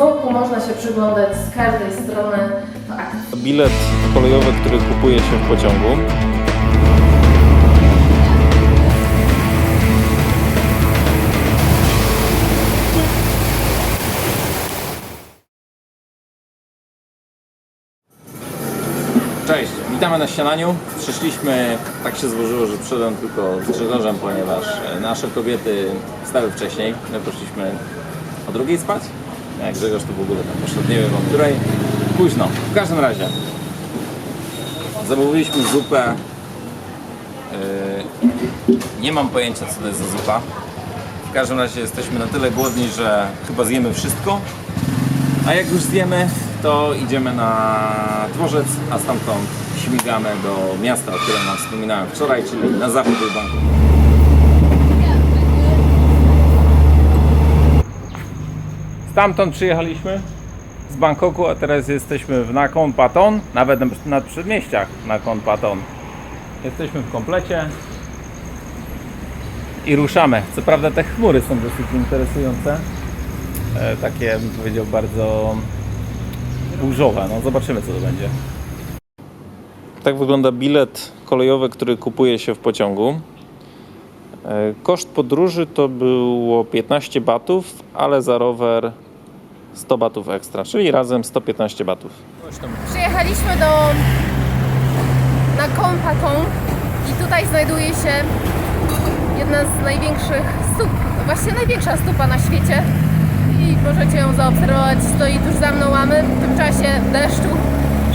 boku można się przyglądać z każdej strony w akcji. Bilet kolejowy, który kupuje się w pociągu. Cześć, witamy na śniadaniu. Przyszliśmy, tak się złożyło, że przyszedłem tylko z Grzegorzem, ponieważ e, nasze kobiety wstały wcześniej. My poszliśmy o drugiej spać. Jak Grzegorz to w ogóle tam poszedł, nie wiem o której. Późno. W każdym razie zamówiliśmy zupę. Yy, nie mam pojęcia co to jest za zupa. W każdym razie jesteśmy na tyle głodni, że chyba zjemy wszystko. A jak już zjemy, to idziemy na dworzec, a stamtąd śmigamy do miasta, o którym Wam wspominałem wczoraj, czyli na zachód banku. Stamtąd przyjechaliśmy z Bangkoku, a teraz jesteśmy w Nakhon Pathom, nawet na- przedmieściach Nakhon Pathom. Jesteśmy w komplecie i ruszamy. Co prawda te chmury są dosyć interesujące. E, takie bym powiedział bardzo burzowe. No zobaczymy co to będzie. Tak wygląda bilet kolejowy, który kupuje się w pociągu. E, Koszt podróży to było 15 batów, ale za rower 100 batów ekstra, czyli razem 115 batów. Przyjechaliśmy do na Kompakon i tutaj znajduje się jedna z największych stup, właściwie największa stupa na świecie i możecie ją zaobserwować, stoi tuż za mną, a my w tym czasie deszczu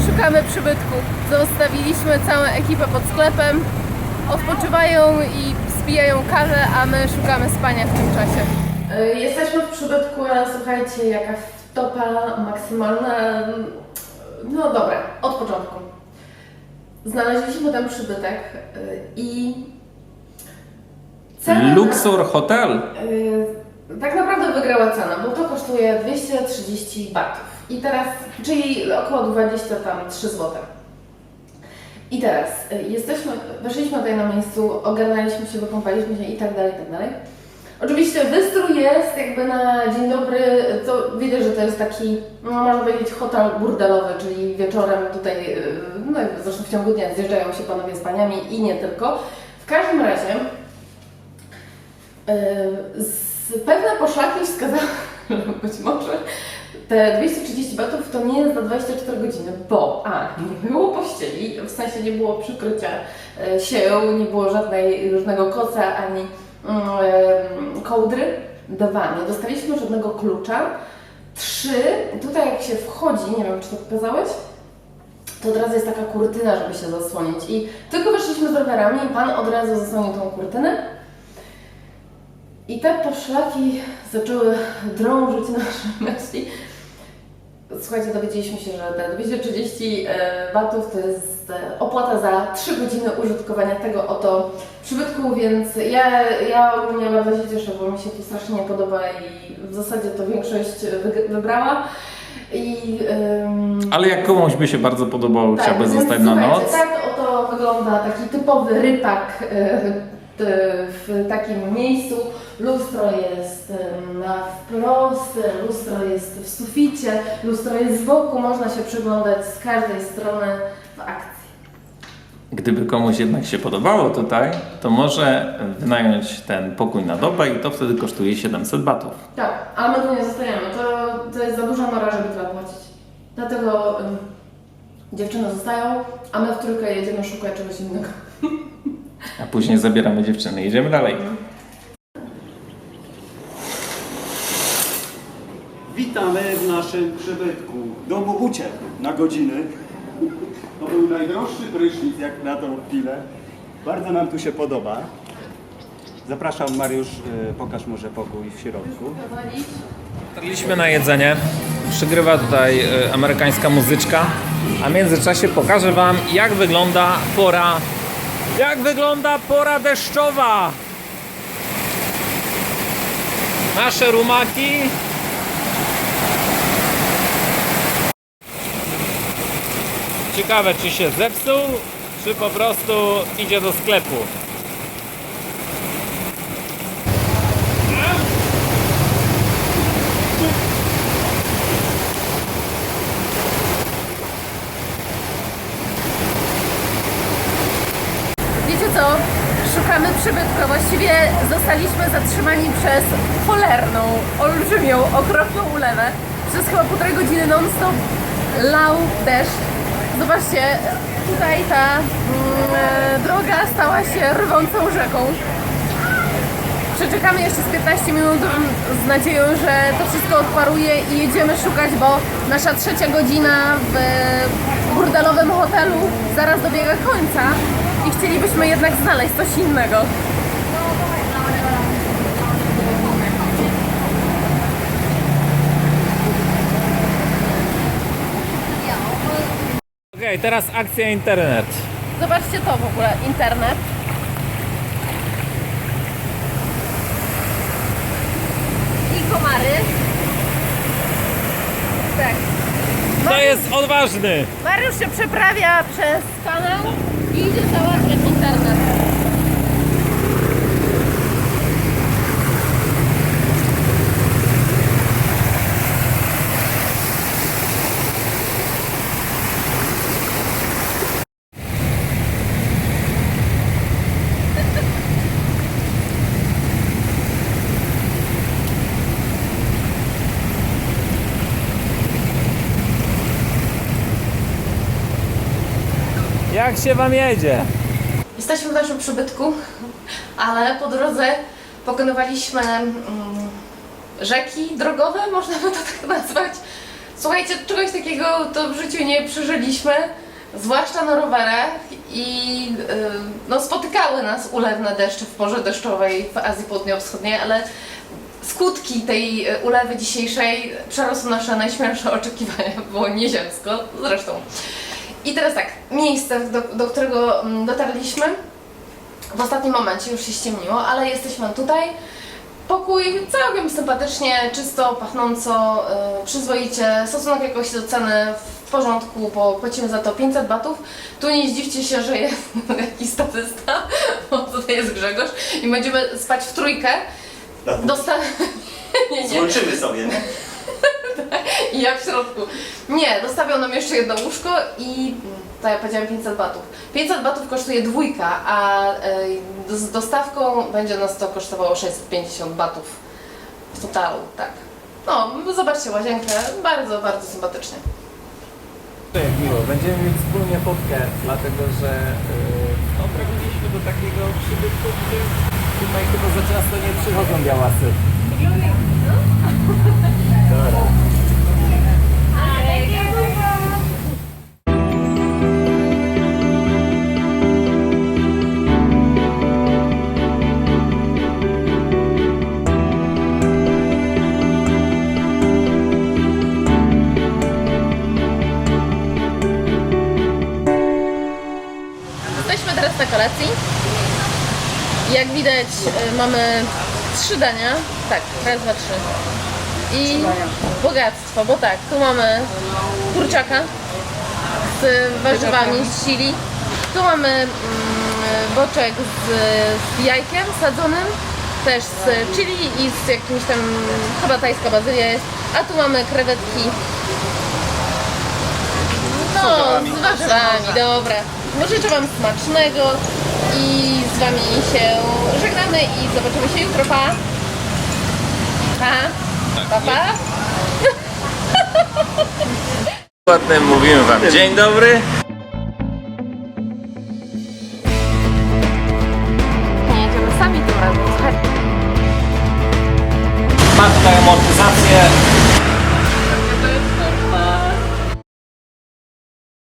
szukamy przybytku. Zostawiliśmy całą ekipę pod sklepem, odpoczywają i spijają kawę, a my szukamy spania w tym czasie. Jesteśmy w przybytku, ale słuchajcie, jaka wtopa maksymalna. No dobra, od początku. Znaleźliśmy ten przybytek y, i cena... Luxor Hotel. y, Tak naprawdę wygrała cena, bo to kosztuje 230 batów. I teraz, czyli około 23 zł. I teraz jesteśmy, weszliśmy tutaj na miejscu, ogarnęliśmy się, wykąpaliśmy się i tak dalej, i tak dalej. Oczywiście wystrój jest jakby na dzień dobry, to widać, że to jest taki, no można powiedzieć, hotel burdelowy, czyli wieczorem tutaj, yy, no zresztą w ciągu dnia zjeżdżają się panowie z paniami i nie tylko. W każdym razie yy, pewne poszlaki wskazały, być może te 230 batów to nie jest na 24 godziny, bo a, nie było pościeli, w sensie nie było przykrycia e, sieł, nie było żadnej, żadnego koca ani kołdry. Dwa, nie dostaliśmy żadnego klucza. Trzy, tutaj jak się wchodzi, nie wiem czy to pokazałeś, to od razu jest taka kurtyna, żeby się zasłonić. I tylko weszliśmy z rowerami i pan od razu zasłonił tą kurtynę. I te poszlaki zaczęły drążyć nasze myśli. Słuchajcie, dowiedzieliśmy się, że te 230 e, batów to jest e, opłata za 3 godziny użytkowania tego oto przybytku, więc ja, ja ogólnie bardzo się cieszę, bo mi się to strasznie nie podoba i w zasadzie to większość wybrała. I, ym, Ale jak komuś by się bardzo podobało, chciałby więc zostać na noc, Tak oto wygląda taki typowy rypak e, w takim miejscu. Lustro jest na wprost, lustro jest w suficie, lustro jest z boku, można się przyglądać z każdej strony w akcji. Gdyby komuś jednak się podobało tutaj, to może wynająć ten pokój na dobę i to wtedy kosztuje 700 batów. Tak, a my tu nie zostajemy, to, to jest za duża nora, żeby tyle płacić. Dlatego dziewczyny zostają, a my w trójkę jedziemy szukać czegoś innego. A później zabieramy dziewczyny i idziemy dalej. Witamy w naszym przybytku. Domu uciekł na godziny. To był najdroższy prysznic jak na tą chwilę. Bardzo nam tu się podoba. Zapraszam Mariusz, y, pokaż może pokój w środku. Dotarliśmy na jedzenie. Przygrywa tutaj y, amerykańska muzyczka. A w międzyczasie pokażę Wam, jak wygląda pora. Jak wygląda pora deszczowa. Nasze rumaki. Ciekawe, czy się zepsuł, czy po prostu idzie do sklepu. Wiecie co? Szukamy przybytku. Właściwie zostaliśmy zatrzymani przez cholerną, olbrzymią, okropną ulewę. Przez chyba półtorej godziny non-stop lał deszcz Zobaczcie, tutaj ta mm, e, droga stała się rwącą rzeką. Przeczekamy jeszcze z 15 minut z nadzieją, że to wszystko odparuje i jedziemy szukać, bo nasza trzecia godzina w burdelowym hotelu zaraz dobiega końca i chcielibyśmy jednak znaleźć coś innego. Teraz akcja internet. Zobaczcie to w ogóle, internet. I komary. Tak. To jest odważny! Mariusz się przeprawia przez kanał i idzie załatwiać Jak się wam jedzie? Jesteśmy w naszym przybytku, ale po drodze pokonywaliśmy mm, rzeki drogowe, można by to tak nazwać. Słuchajcie, czegoś takiego to w życiu nie przeżyliśmy, zwłaszcza na rowerach i y, no, spotykały nas ulewne deszcze w porze deszczowej w Azji Południowo-Wschodniej, ale skutki tej y, ulewy dzisiejszej przerosły nasze najśmielsze oczekiwania, było nieziemsko zresztą. I teraz tak, miejsce, do, do którego mm, dotarliśmy, w ostatnim momencie już się ściemniło, ale jesteśmy tutaj. Pokój całkiem sympatycznie, czysto, pachnąco, yy, przyzwoicie, stosunek jakości do ceny w porządku, bo płacimy za to 500 batów. Tu nie zdziwcie się, że jest jakiś statysta, bo tutaj jest Grzegorz i będziemy spać w trójkę. Dosta... nie, nie. Złączymy sobie, nie? I ja w środku. Nie, dostawią nam jeszcze jedno łóżko i to ja powiedziałam 500 batów. 500 batów kosztuje dwójka, a y, z dostawką będzie nas to kosztowało 650 batów w totalu, tak. No, zobaczcie łazienkę, bardzo, bardzo sympatycznie. Jak miło, będziemy mieć wspólnie fotkę, dlatego że yy, no, trafiliśmy do takiego przybytku, gdzie tutaj chyba za często nie przychodzą białasy. Widać y, mamy trzy dania. Tak, raz, dwa, trzy. I bogactwo, bo tak, tu mamy kurczaka z warzywami, z chili. Tu mamy mm, boczek z, z jajkiem sadzonym, też z chili i z jakimś tam, chyba tajska bazylia jest. A tu mamy krewetki no, z warzywami, dobra. Życzę Wam smacznego i z Wami się żegnamy i zobaczymy się jutro, pa! Pa! Pa, pa! Ładnym mówimy wam dzień dobry.